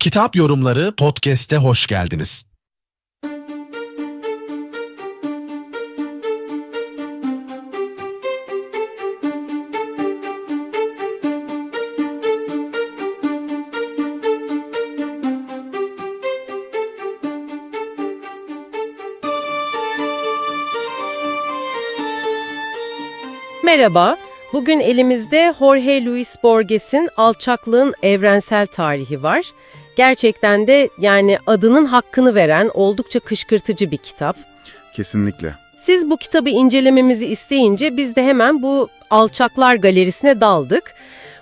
Kitap Yorumları Podcast'e hoş geldiniz. Merhaba, bugün elimizde Jorge Luis Borges'in Alçaklığın Evrensel Tarihi var. Gerçekten de yani adının hakkını veren oldukça kışkırtıcı bir kitap. Kesinlikle. Siz bu kitabı incelememizi isteyince biz de hemen bu Alçaklar Galerisi'ne daldık.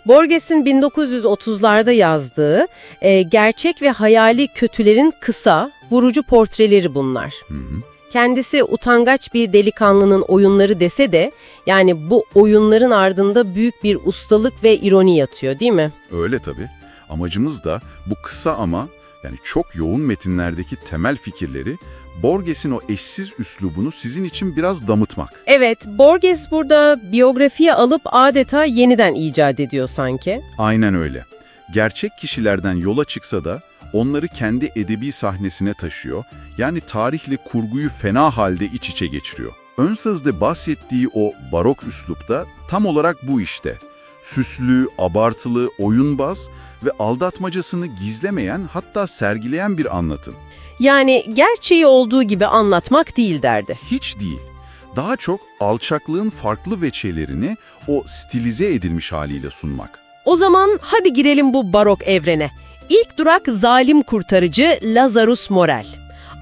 Borges'in 1930'larda yazdığı e, gerçek ve hayali kötülerin kısa, vurucu portreleri bunlar. Hı hı. Kendisi utangaç bir delikanlının oyunları dese de yani bu oyunların ardında büyük bir ustalık ve ironi yatıyor değil mi? Öyle tabii. Amacımız da bu kısa ama yani çok yoğun metinlerdeki temel fikirleri Borges'in o eşsiz üslubunu sizin için biraz damıtmak. Evet, Borges burada biyografiye alıp adeta yeniden icat ediyor sanki. Aynen öyle. Gerçek kişilerden yola çıksa da onları kendi edebi sahnesine taşıyor. Yani tarihle kurguyu fena halde iç içe geçiriyor. Ön sözde bahsettiği o barok üslupta tam olarak bu işte. Süslü, abartılı, oyunbaz ve aldatmacasını gizlemeyen hatta sergileyen bir anlatım. Yani gerçeği olduğu gibi anlatmak değil derdi. Hiç değil. Daha çok alçaklığın farklı veçelerini o stilize edilmiş haliyle sunmak. O zaman hadi girelim bu barok evrene. İlk durak zalim kurtarıcı Lazarus Morel.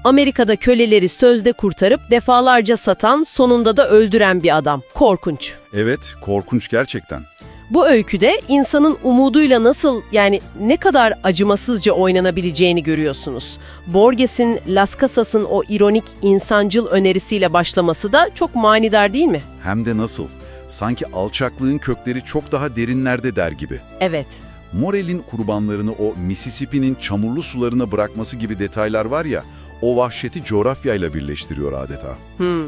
Amerika'da köleleri sözde kurtarıp defalarca satan, sonunda da öldüren bir adam. Korkunç. Evet, korkunç gerçekten. Bu öyküde insanın umuduyla nasıl yani ne kadar acımasızca oynanabileceğini görüyorsunuz. Borges'in Las Casas'ın o ironik insancıl önerisiyle başlaması da çok manidar değil mi? Hem de nasıl? Sanki alçaklığın kökleri çok daha derinlerde der gibi. Evet. Morel'in kurbanlarını o Mississippi'nin çamurlu sularına bırakması gibi detaylar var ya, o vahşeti coğrafyayla birleştiriyor adeta. Hmm.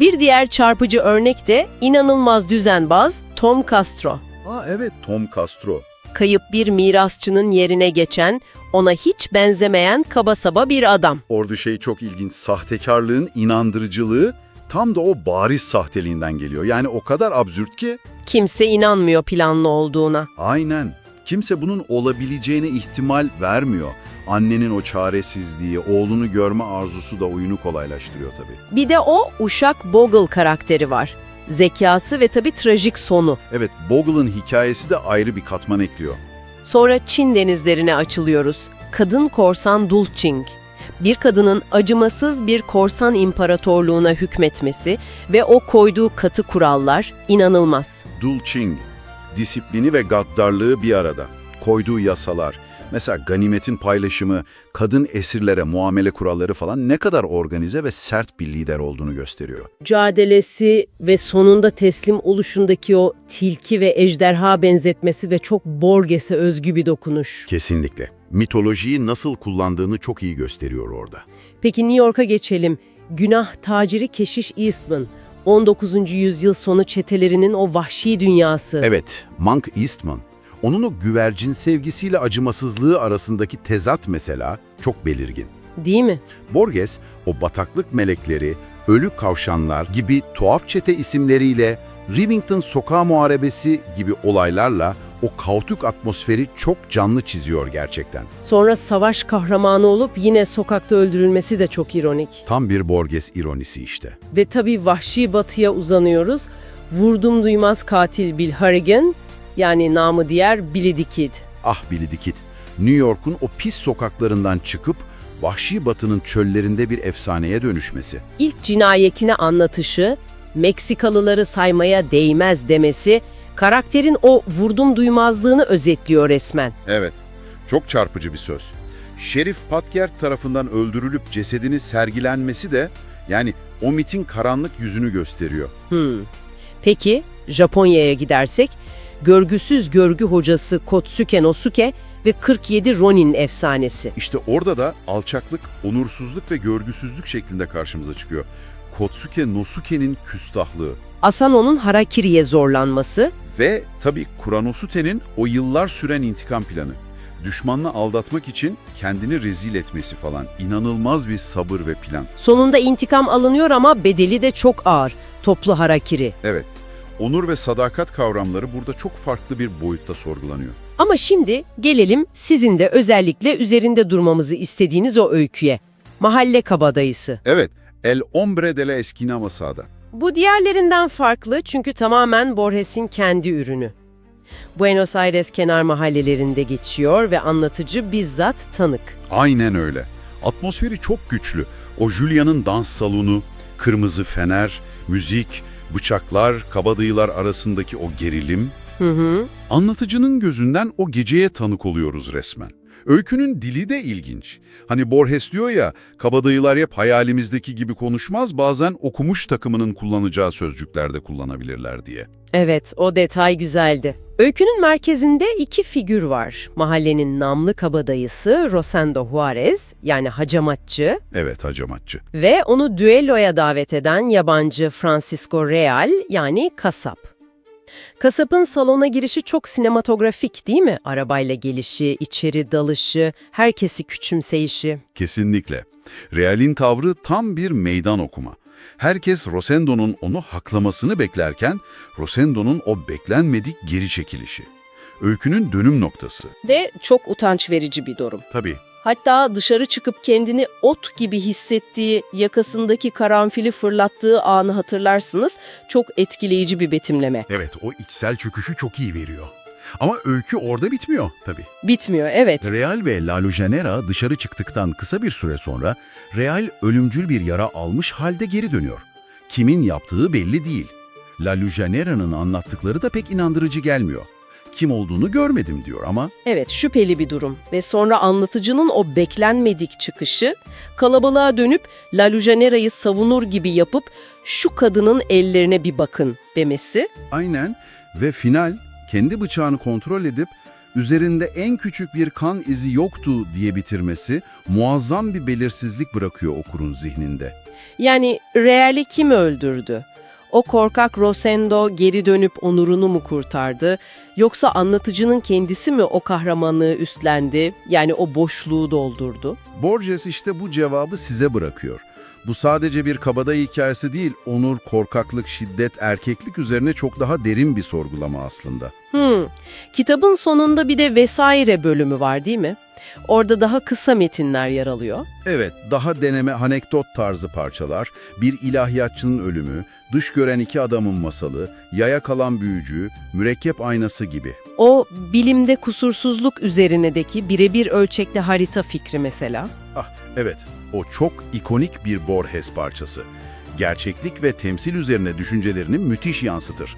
Bir diğer çarpıcı örnek de inanılmaz düzenbaz Tom Castro. Aa evet, Tom Castro. Kayıp bir mirasçının yerine geçen, ona hiç benzemeyen kaba saba bir adam. Orada şey çok ilginç, sahtekarlığın inandırıcılığı tam da o bariz sahteliğinden geliyor. Yani o kadar absürt ki, Kimse inanmıyor planlı olduğuna. aynen. Kimse bunun olabileceğine ihtimal vermiyor. Annenin o çaresizliği, oğlunu görme arzusu da oyunu kolaylaştırıyor tabii. Bir de o uşak Bogle karakteri var. Zekası ve tabii trajik sonu. Evet, Bogle'ın hikayesi de ayrı bir katman ekliyor. Sonra Çin denizlerine açılıyoruz. Kadın korsan Dulcing. Bir kadının acımasız bir korsan imparatorluğuna hükmetmesi ve o koyduğu katı kurallar inanılmaz. Dul Ching, disiplini ve gaddarlığı bir arada. Koyduğu yasalar, mesela ganimetin paylaşımı, kadın esirlere muamele kuralları falan ne kadar organize ve sert bir lider olduğunu gösteriyor. Mücadelesi ve sonunda teslim oluşundaki o tilki ve ejderha benzetmesi ve çok Borges'e özgü bir dokunuş. Kesinlikle. Mitolojiyi nasıl kullandığını çok iyi gösteriyor orada. Peki New York'a geçelim. Günah taciri Keşiş Eastman. 19. yüzyıl sonu çetelerinin o vahşi dünyası. Evet, Monk Eastman. Onun o güvercin sevgisiyle acımasızlığı arasındaki tezat mesela çok belirgin. Değil mi? Borges, o bataklık melekleri, ölü kavşanlar gibi tuhaf çete isimleriyle Rivington Sokağı Muharebesi gibi olaylarla o kaotik atmosferi çok canlı çiziyor gerçekten. Sonra savaş kahramanı olup yine sokakta öldürülmesi de çok ironik. Tam bir Borges ironisi işte. Ve tabii vahşi batıya uzanıyoruz. Vurdum duymaz katil Bill Harrigan, yani namı diğer Billy the Kid. Ah Billy the Kid, New York'un o pis sokaklarından çıkıp vahşi batının çöllerinde bir efsaneye dönüşmesi. İlk cinayetini anlatışı, Meksikalıları saymaya değmez demesi, karakterin o vurdum duymazlığını özetliyor resmen. Evet, çok çarpıcı bir söz. Şerif Patker tarafından öldürülüp cesedini sergilenmesi de yani o mitin karanlık yüzünü gösteriyor. Hmm. Peki Japonya'ya gidersek, görgüsüz görgü hocası Kotsuke Nosuke ve 47 Ronin efsanesi. İşte orada da alçaklık, onursuzluk ve görgüsüzlük şeklinde karşımıza çıkıyor. Kotsuke Nosuke'nin küstahlığı Asano'nun harakiriye zorlanması, ve tabii Kuranosute'nin o yıllar süren intikam planı. Düşmanla aldatmak için kendini rezil etmesi falan. İnanılmaz bir sabır ve plan. Sonunda intikam alınıyor ama bedeli de çok ağır. Toplu harakiri. Evet, onur ve sadakat kavramları burada çok farklı bir boyutta sorgulanıyor. Ama şimdi gelelim sizin de özellikle üzerinde durmamızı istediğiniz o öyküye. Mahalle kabadayısı. Evet, El Hombre de la Esquina Masada. Bu diğerlerinden farklı çünkü tamamen Borges'in kendi ürünü. Buenos Aires kenar mahallelerinde geçiyor ve anlatıcı bizzat tanık. Aynen öyle. Atmosferi çok güçlü. O Julia'nın dans salonu, kırmızı fener, müzik, bıçaklar, kabadayılar arasındaki o gerilim. Hı hı. Anlatıcının gözünden o geceye tanık oluyoruz resmen. Öykünün dili de ilginç. Hani Borges diyor ya, kabadayılar hep hayalimizdeki gibi konuşmaz, bazen okumuş takımının kullanacağı sözcüklerde kullanabilirler diye. Evet, o detay güzeldi. Öykünün merkezinde iki figür var. Mahallenin namlı kabadayısı Rosendo Juarez, yani hacamatçı Evet, hacamatçı. ve onu düelloya davet eden yabancı Francisco Real, yani kasap. Kasapın salona girişi çok sinematografik değil mi? Arabayla gelişi, içeri dalışı, herkesi küçümseyişi. Kesinlikle. Real'in tavrı tam bir meydan okuma. Herkes Rosendo'nun onu haklamasını beklerken Rosendo'nun o beklenmedik geri çekilişi. Öykünün dönüm noktası. de çok utanç verici bir durum. Tabii. Hatta dışarı çıkıp kendini ot gibi hissettiği, yakasındaki karanfili fırlattığı anı hatırlarsınız. Çok etkileyici bir betimleme. Evet, o içsel çöküşü çok iyi veriyor. Ama öykü orada bitmiyor tabii. Bitmiyor, evet. Real ve La Lujanera dışarı çıktıktan kısa bir süre sonra Real ölümcül bir yara almış halde geri dönüyor. Kimin yaptığı belli değil. La Lujanera'nın anlattıkları da pek inandırıcı gelmiyor. Kim olduğunu görmedim diyor ama Evet, şüpheli bir durum. Ve sonra anlatıcının o beklenmedik çıkışı, kalabalığa dönüp La Lujanera'yı savunur gibi yapıp şu kadının ellerine bir bakın demesi. Aynen ve final kendi bıçağını kontrol edip üzerinde en küçük bir kan izi yoktu diye bitirmesi muazzam bir belirsizlik bırakıyor okurun zihninde. Yani Real'i kim öldürdü? O korkak Rosendo geri dönüp onurunu mu kurtardı? Yoksa anlatıcının kendisi mi o kahramanlığı üstlendi? Yani o boşluğu doldurdu? Borges işte bu cevabı size bırakıyor. Bu sadece bir kabadayı hikayesi değil, onur, korkaklık, şiddet, erkeklik üzerine çok daha derin bir sorgulama aslında. Hmm. Kitabın sonunda bir de vesaire bölümü var değil mi? Orada daha kısa metinler yer alıyor. Evet, daha deneme anekdot tarzı parçalar, bir ilahiyatçının ölümü, dış gören iki adamın masalı, yaya kalan büyücü, mürekkep aynası gibi. O bilimde kusursuzluk üzerinedeki birebir ölçekli harita fikri mesela. Ah, evet, o çok ikonik bir Borges parçası. Gerçeklik ve temsil üzerine düşüncelerini müthiş yansıtır.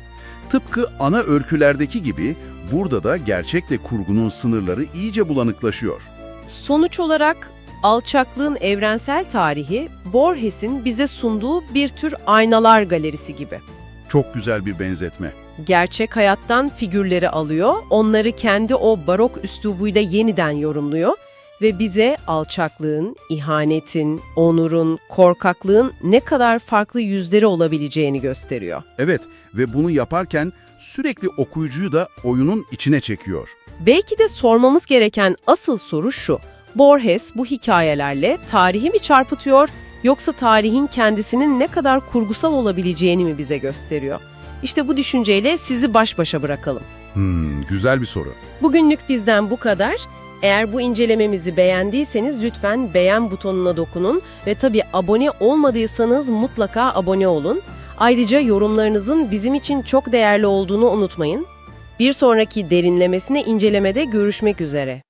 Tıpkı ana öykülerdeki gibi burada da gerçekle kurgunun sınırları iyice bulanıklaşıyor. Sonuç olarak alçaklığın evrensel tarihi Borges'in bize sunduğu bir tür aynalar galerisi gibi. Çok güzel bir benzetme. Gerçek hayattan figürleri alıyor, onları kendi o barok üslubuyla yeniden yorumluyor ve bize alçaklığın, ihanetin, onurun, korkaklığın ne kadar farklı yüzleri olabileceğini gösteriyor. Evet ve bunu yaparken sürekli okuyucuyu da oyunun içine çekiyor. Belki de sormamız gereken asıl soru şu. Borges bu hikayelerle tarihi mi çarpıtıyor yoksa tarihin kendisinin ne kadar kurgusal olabileceğini mi bize gösteriyor? İşte bu düşünceyle sizi baş başa bırakalım. Hmm, güzel bir soru. Bugünlük bizden bu kadar. Eğer bu incelememizi beğendiyseniz lütfen beğen butonuna dokunun ve tabii abone olmadıysanız mutlaka abone olun. Ayrıca yorumlarınızın bizim için çok değerli olduğunu unutmayın. Bir sonraki derinlemesine incelemede görüşmek üzere.